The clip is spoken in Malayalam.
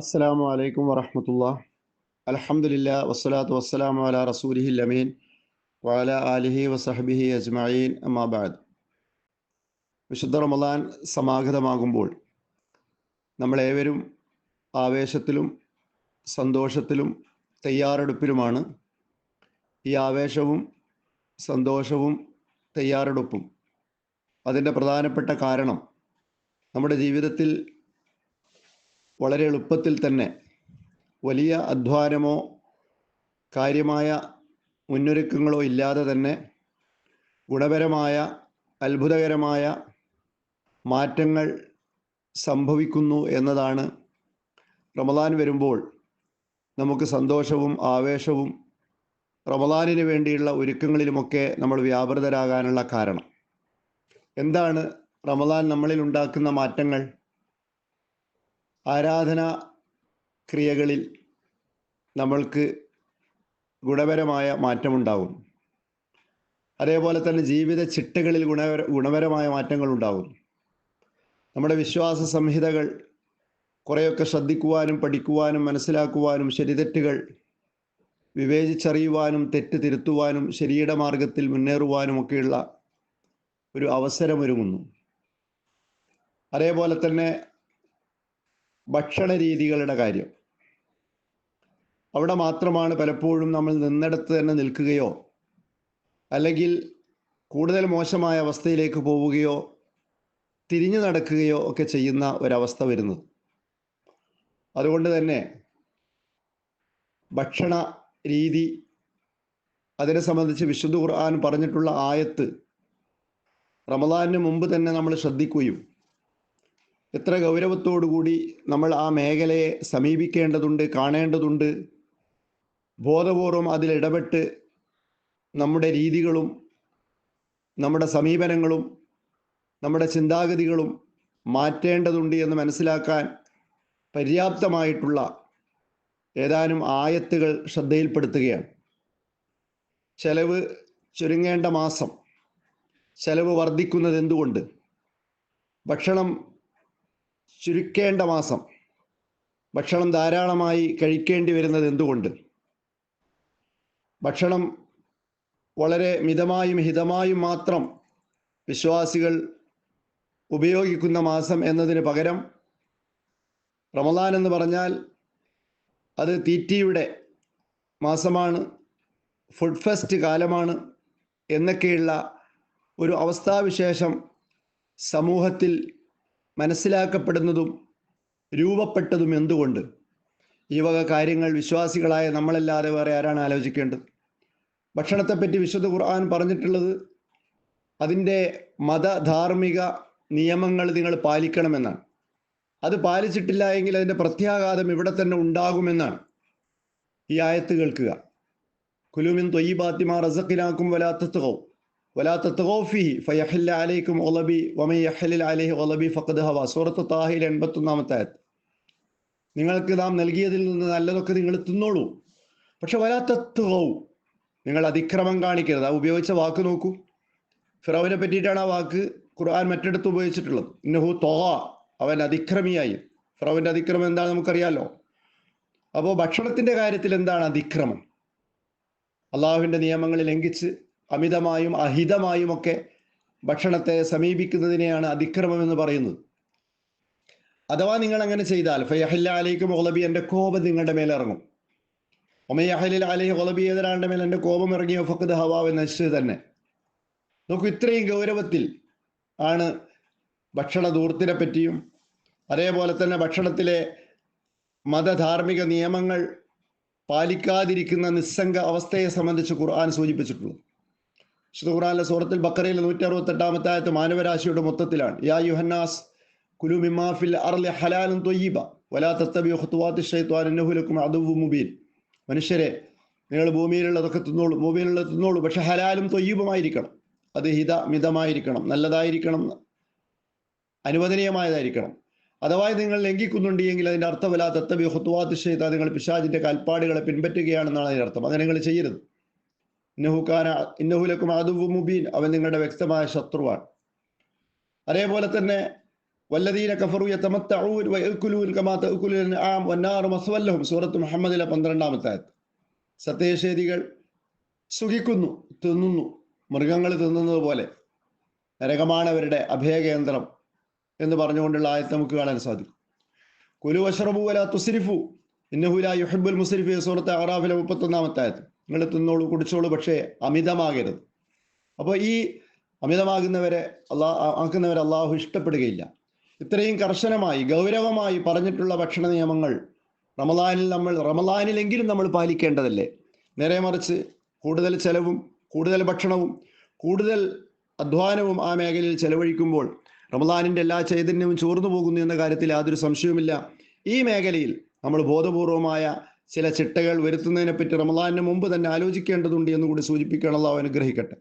അസ്സലാമു അലൈക്കും വറഹമത്തുള്ള അലഹമുല്ല വസ്സലാത്തു വസ്സലാമു അല റസൂലിഹി അമീൻ. വാല ആലിഹി വസഹബിഹി അജ്മീൻ അമ്മാബാദ് വിശുദ്ധ റമദാൻ സമാഗതമാകുമ്പോൾ നമ്മളേവരും ആവേശത്തിലും സന്തോഷത്തിലും തയ്യാറെടുപ്പിലുമാണ്. ഈ ആവേശവും സന്തോഷവും തയ്യാറെടുപ്പും അതിന്റെ പ്രധാനപ്പെട്ട കാരണം നമ്മുടെ ജീവിതത്തിൽ വളരെ എളുപ്പത്തിൽ തന്നെ വലിയ അധ്വാനമോ കാര്യമായ മുന്നൊരുക്കങ്ങളോ ഇല്ലാതെ തന്നെ ഗുണപരമായ അത്ഭുതകരമായ മാറ്റങ്ങൾ സംഭവിക്കുന്നു എന്നതാണ്. റമദാൻ വരുമ്പോൾ നമുക്ക് സന്തോഷവും ആവേശവും റമദാനിന് വേണ്ടിയുള്ള ഒരുക്കങ്ങളിലുമൊക്കെ നമ്മൾ വ്യാപൃതരാകാനുള്ള കാരണം. എന്താണ് റമദാൻ നമ്മളിൽ ഉണ്ടാക്കുന്ന മാറ്റങ്ങൾ? ആരാധന ക്രിയകളിൽ നമ്മൾക്ക് ഗുണപരമായ മാറ്റമുണ്ടാകും അതേപോലെ തന്നെ ജീവിത ചിട്ടകളിൽ ഗുണപര ഗുണപരമായ മാറ്റങ്ങൾ ഉണ്ടാകും നമ്മുടെ വിശ്വാസ സംഹിതകൾ കുറേയൊക്കെ ശ്രദ്ധിക്കുവാനും പഠിക്കുവാനും മനസ്സിലാക്കുവാനും ശരിതെറ്റുകൾ വിവേചിച്ചറിയുവാനും തെറ്റ് തിരുത്തുവാനും ശരിയുടെ മാർഗത്തിൽ മുന്നേറുവാനും ഒക്കെയുള്ള ഒരു അവസരമൊരുങ്ങുന്നു. അതേപോലെ തന്നെ ഭക്ഷണ രീതികളുടെ കാര്യം. അവിടെ മാത്രമാണ് പലപ്പോഴും നമ്മൾ നിന്നിടത്ത് തന്നെ നിൽക്കുകയോ അല്ലെങ്കിൽ കൂടുതൽ മോശമായ അവസ്ഥയിലേക്ക് പോവുകയോ തിരിഞ്ഞു നടക്കുകയോ ഒക്കെ ചെയ്യുന്ന ഒരവസ്ഥ വരുന്നത്. അതുകൊണ്ട് തന്നെ ഭക്ഷണ രീതി അതിനെ സംബന്ധിച്ച് വിശുദ്ധ ഖുർആൻ പറഞ്ഞിട്ടുള്ള ആയത്ത് റമദാനിന് മുമ്പ് തന്നെ നമ്മൾ ശ്രദ്ധിക്കുകയും എത്ര ഗൗരവത്തോടുകൂടി നമ്മൾ ആ മേഖലയെ സമീപിക്കേണ്ടതുണ്ട് കാണേണ്ടതുണ്ട്. ബോധപൂർവം അതിലിടപെട്ട് നമ്മുടെ രീതികളും നമ്മുടെ സമീപനങ്ങളും നമ്മുടെ ചിന്താഗതികളും മാറ്റേണ്ടതുണ്ട് എന്ന് മനസ്സിലാക്കാൻ പര്യാപ്തമായിട്ടുള്ള ഏതാനും ആയത്തുകൾ ശ്രദ്ധയിൽപ്പെടുത്തുകയാണ്. ചെലവ് ചുരുങ്ങേണ്ട മാസം ചെലവ് വർദ്ധിക്കുന്നത് എന്തുകൊണ്ട്? ഭക്ഷണം ചുരുക്കേണ്ട മാസം. ഭക്ഷണം ധാരാളമായി കഴിക്കേണ്ടി വരുന്നത് എന്തുകൊണ്ട്? ഭക്ഷണം വളരെ മിതമായും ഹിതമായും മാത്രം വിശ്വാസികൾ ഉപയോഗിക്കുന്ന മാസം എന്നതിന് പകരം റമദാൻ എന്ന് പറഞ്ഞാൽ അത് തീറ്റിയുടെ മാസമാണ് ഫുഡ് ഫെസ്റ്റ് കാലമാണ് എന്നൊക്കെയുള്ള ഒരു അവസ്ഥാവിശേഷം സമൂഹത്തിൽ മനസ്സിലാക്കപ്പെടുന്നതും രൂപപ്പെട്ടതും എന്തുകൊണ്ട്? ഈ വക കാര്യങ്ങൾ വിശ്വാസികളായ നമ്മളല്ലാതെ വേറെ ആരാണ് ആലോചിക്കേണ്ടത്? ഭക്ഷണത്തെപ്പറ്റി വിശുദ്ധ ഖുർആൻ പറഞ്ഞിട്ടുള്ളത് അതിന്റെ മതധാർമ്മിക നിയമങ്ങൾ നിങ്ങൾ പാലിക്കണമെന്നാണ്. അത് പാലിച്ചിട്ടില്ല എങ്കിൽ അതിന്റെ പ്രത്യാഘാതം ഇവിടെ തന്നെ ഉണ്ടാകുമെന്നാണ് ഈ ആയത്ത് കേൾക്കുക. കുലുമിൻ തൊയ്യബാത്തിമാ റസക്കിനാക്കും വലാത്തത്തുകവും നിങ്ങൾക്ക് നാം നൽകിയതിൽ നിന്ന് നല്ലതൊക്കെ നിങ്ങൾ തിന്നോളൂ. പക്ഷെ വലാത്തത്തുകവും നിങ്ങൾ അതിക്രമം കാണിക്കരുത്. ആ ഉപയോഗിച്ച വാക്ക് നോക്കൂ. ഫിറോവിനെ പറ്റിയിട്ടാണ് ആ വാക്ക് ഖുർആൻ മറ്റിടത്ത് ഉപയോഗിച്ചിട്ടുള്ളത്. ഇന്നഹു തോഹ അവൻ അതിക്രമിയായി. ഫിറോവിന്റെ അതിക്രമം എന്താണെന്ന് നമുക്കറിയാലോ? അപ്പോൾ ഭക്ഷണത്തിന്റെ കാര്യത്തിൽ എന്താണ് അതിക്രമം? അള്ളാഹുവിന്റെ നിയമങ്ങൾ ലംഘിച്ച് അമിതമായും അഹിതമായും ഒക്കെ ഭക്ഷണത്തെ സമീപിക്കുന്നതിനെയാണ് അതിക്രമം എന്ന് പറയുന്നത്. അഥവാ നിങ്ങൾ അങ്ങനെ ചെയ്താൽ ഫയഹില്ല അലൈക്ക് മുഹലബി എന്റെ കോപം നിങ്ങളുടെ മേലെ ഇറങ്ങും. ഒമയഹലിൽ അലൈഹി ഒലബി ഏതൊരാളുടെ മേലെ എന്റെ കോപം ഇറങ്ങിയോ ഫക്കത് ഹവാവ് നശിച്ചത് തന്നെ. നോക്കൂ ഇത്രയും ഗൗരവത്തിൽ ആണ് ഭക്ഷണ ദൂർത്തിനെ പറ്റിയും അതേപോലെ തന്നെ ഭക്ഷണത്തിലെ മതധാർമ്മിക നിയമങ്ങൾ പാലിക്കാതിരിക്കുന്ന നിസ്സംഗ അവസ്ഥയെ സംബന്ധിച്ച് ഖുർആൻ സൂചിപ്പിച്ചിട്ടുള്ളത്. വിശുദ്ധ സുഹൃത്തിൽ ബക്കറയിൽ നൂറ്റി അറുപത്തെട്ടാമത്തെ ആയത്ത് മാനവരാശിയുടെ മൊത്തത്തിലാണ്. യാ യുഹന്നാസ് കുലു മിമാഫിൽ അർലി ഹലാലും തൊയ്യീബ വലാ തത്തബി ഹുത്തുവാത്തി ഷൈത്വാൻ എന്നഹുലക്കും അതുവു മുബീൻ. മനുഷ്യരെ നിങ്ങൾ ഭൂമിയിലുള്ളതൊക്കെ തിന്നോളൂ ഭൂമിയിലുള്ളത് തിന്നോളൂ പക്ഷെ ഹലാലും തൊയ്യീപമായിരിക്കണം അത് ഹിത മിതമായിരിക്കണം നല്ലതായിരിക്കണം അനുവദനീയമായതായിരിക്കണം. അഥവാ നിങ്ങൾ ലംഘിക്കുന്നുണ്ട് എങ്കിൽ അതിന്റെ അർത്ഥമല്ല തത്തബി ഹുത്തുവാത്തി നിങ്ങൾ പിശാജിന്റെ കാൽപ്പാടുകളെ പിൻപറ്റുകയാണെന്നാണ് അതിന്റെ അർത്ഥം. അങ്ങനെ നിങ്ങൾ ചെയ്യരുത്. ഇന്നഹുക്കാന ഇന്നഹുലക്കും അതുവു മുബീൻ. അവൻ നിങ്ങളുടെ വ്യക്തമായ ശത്രുവാണ്. അതേപോലെ തന്നെ വല്ലദീന കഫറു മസ്വല്ലഹും. സൂറത്ത് മുഹമ്മദിലെ പന്ത്രണ്ടാമത്തെ സത്യനിഷേധികൾ സുഖിക്കുന്നു തിന്നുന്നു മൃഗങ്ങൾ തിന്നുന്നത് പോലെ. നരകമാണ് അവരുടെ അഭയകേന്ദ്രം എന്ന് പറഞ്ഞുകൊണ്ടുള്ള ആയത്ത് നമുക്ക് കാണാൻ സാധിക്കും. കുലു അഷ്റബു വല തുസിരിഫു. ഇന്നഹുല യുഹബുൽ മുസ്രിഫി സൂറത്ത് അറാഫിലെ മുപ്പത്തൊന്നാമത്തെ ആയത്ത്. നിങ്ങൾ തിന്നോളൂ കുടിച്ചോളൂ പക്ഷേ അമിതമാകരുത്. അപ്പോൾ ഈ അമിതമാകുന്നവരെ അള്ളാ ആക്കുന്നവരെ അള്ളാഹു ഇഷ്ടപ്പെടുകയില്ല. ഇത്രയും കർശനമായി ഗൗരവമായി പറഞ്ഞിട്ടുള്ള ഭക്ഷണ നിയമങ്ങൾ റമദാനിൽ നമ്മൾ റമദാനിലെങ്കിലും നമ്മൾ പാലിക്കേണ്ടതല്ലേ? നേരെ മറിച്ച് കൂടുതൽ ചെലവും കൂടുതൽ ഭക്ഷണവും കൂടുതൽ അധ്വാനവും ആ മേഖലയിൽ ചെലവഴിക്കുമ്പോൾ റമദാനിന്റെ എല്ലാ ചൈതന്യവും ചോർന്നു പോകുന്നു എന്ന കാര്യത്തിൽ യാതൊരു സംശയവുമില്ല. ഈ മേഖലയിൽ നമ്മൾ ബോധപൂർവമായ ചില ചിട്ടകൾ വരുത്തുന്നതിനെ പറ്റി റമദാനിന് മുമ്പ് തന്നെ ആലോചിക്കേണ്ടതുണ്ട് എന്നുകൂടി കൂടി അനുഗ്രഹിക്കട്ടെ.